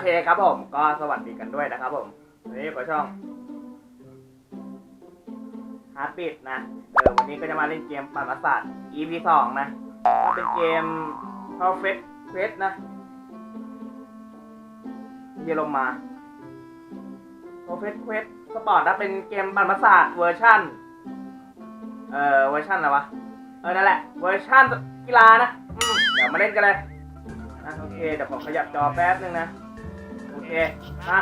เคครับผม ก็สวัสดีกันด้วยนะครับผมวันนี้ก็ช่องฮาร์ดบิดนะ เออวันนี้ก็จะมาเล่นเกมปั่นประสาท EP สองนะก็เป็นเกม Perfect Quest นะเยลงมา Perfect Quest สปอร์ตนะเป็นเกมปั่นประสาทเวอร์ชันเอ่อเวอร์ชันอะไรวะ เออนั่นแหละเวอร์ชันกีฬานะอืมเดี๋ยวมาเล่นกันเลยโอเค เดี๋ยวผมขยับจอแป๊บนึงนะ เคมา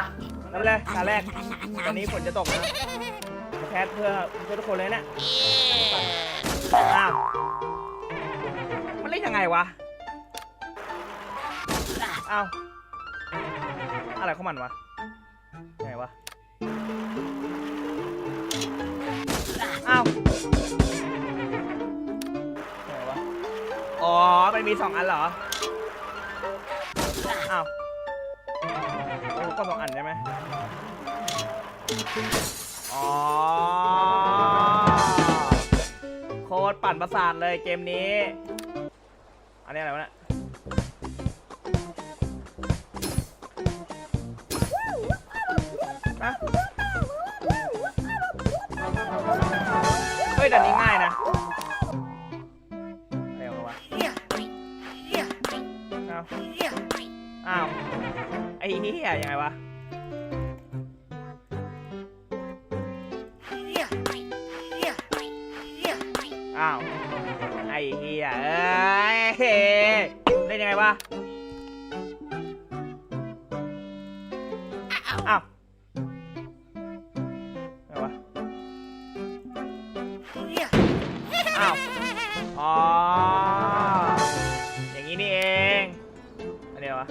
เริ่มเลยตาแรกตอนนี้ฝนจะตกนะแคสเพื่อเพื่อทุกคนเลยนะอ้าวมันเล่นยังไงวะอ้าวอะไรของมันวะยังไงวะอ้าวยังไงวะอ๋อมันมีสองอันเหรอ อ๋อโคตรปั่นประสาทเลยเกมนี้ อันนี้อะไรวะเนี่ยอะเฮ้ยแต่นี้ง่ายนะอะไรของมันวะอ้าว อ้าว ไอ้เหี้ยยังไงวะ ไอ้เหี้ยเอ้ยเล่นยังไงวะอ้าวอะไรวะอ้าวอ๋ออย่างนี้นี่เองอันนี้อะไรวะ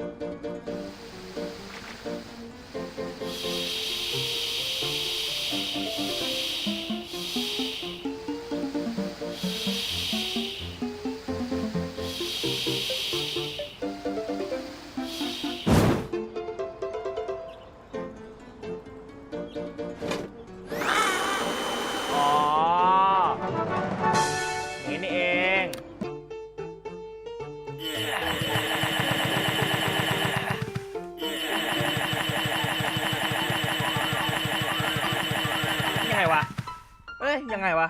ยังไงวะ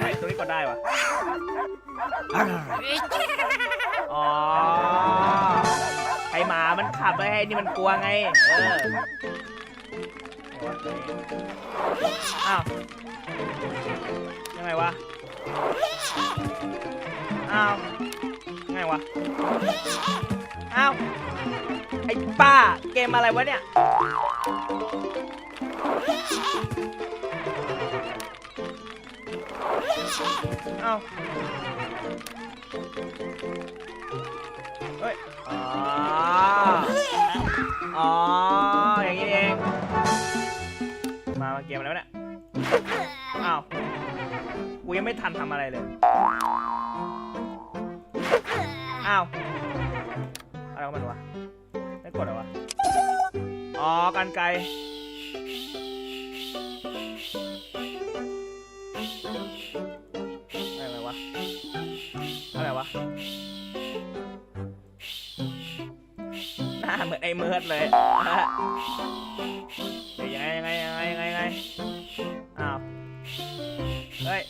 เฮ้ย ตรงนี้กดได้วะอ๋อ ไอหมามันขับไปให้นี่มันกลัวไง เอออ้าวยังไงวะ อ้าวยังไงวะ อ้าว ไอ้ป้าเกมอะไรวะเนี่ย เอาเฮ้ย อ๋อ อ๋อ อย่างนี้เองมามาเกมอะไรวะเนี่ย อ้าว กูยังไม่ทันทำอะไรเลย อ้าว อะไรของมันวะ กดเหรอวะ อ๋อกันไกลอะไรวะ อะไรวะ หน้าเหมือนไอ้เมิร์ดเลยเดี๋ยวยังไงยังไงยังไงยังไงยังไงอ้าว เฮ้ย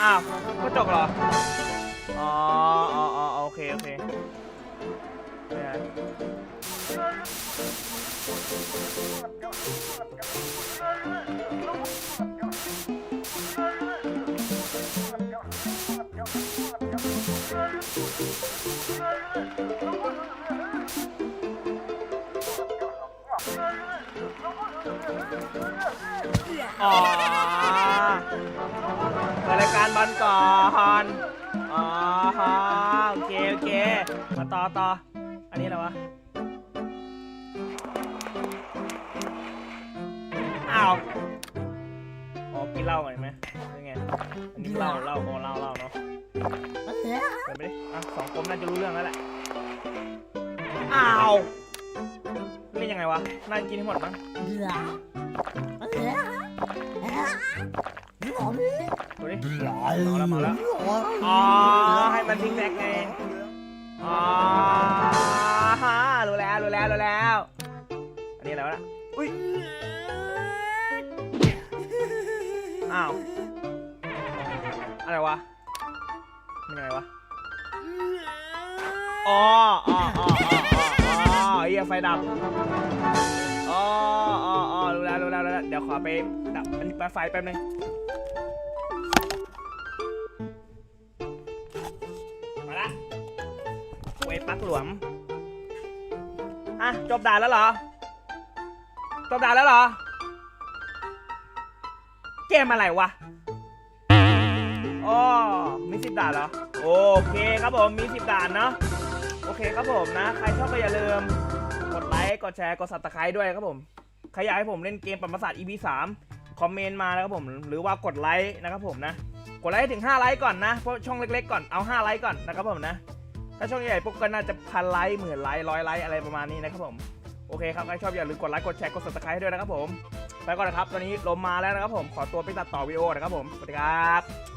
อ้าวก็จบเหรอ อ๋อ เคโอเคไม่ได้อ๋อเปิดรายการบอลก่อน อ๋อ ต่อต่ออันนี้อะไรวะ อ้าว อ๋อกินเหล้าก่อนไหมเป็นไง อันนี้เหล้าเหล้าอ๋อเหล้าเหล้าเนาะเดี๋ยวไปดิอะสองคนน่าจะรู้เรื่องแล้วแหละ อ้าวเล่นยังไงวะ น่ากินให้หมดมั้งดูดิเอาแล้วมาแล้ว อ๋อ ให้มันทิ้งแบกไง อุ้ย อ้าว อะไรวะมันยังไงวะ อ๋ออ๋ออ๋ออ๋ออ๋ออ๋อเฮียไฟดับ อ๋ออ๋ออ๋อรู้แล้วรู้แล้วรู้แล้วเดี๋ยวขอไปดับอันนี้ไฟแป๊บนึงมาละเวปักหลวม อะ จบด่านแล้วเหรอ จบด่านแล้วเหรอ เกมอะไรวะอ๋อมีสิบด่านเหรอ โอเคครับผม มีสิบด่านเนาะ โอเคครับผมนะ ใครชอบก็อย่าลืม กดไลค์ กดแชร์ กด subscribe ด้วยครับผม ใครอยากให้ผมเล่นเกมปัมประสาท EP 3คอมเมนต์มานะครับผม หรือว่ากดไลค์นะครับผมนะ กดไลค์ถึง 5 ไลค์ก่อนนะ เพราะช่องเล็กๆก่อน เอา 5 ไลค์ก่อนนะครับผมนะ ถ้าช่องใหญ่ปุ๊บก็น่าจะพันไลค์หมื่นไลค์ร้อยไลค์อะไรประมาณนี้นะครับผม โอเคครับใครชอบอย่าลืมกดไลค์กดแชร์กด subscribe ให้ด้วยนะครับผม ไปก่อนนะครับตอนนี้ลมมาแล้วนะครับผมขอตัวไปตัดต่อวิดีโอนะครับผมสวัสดีครับ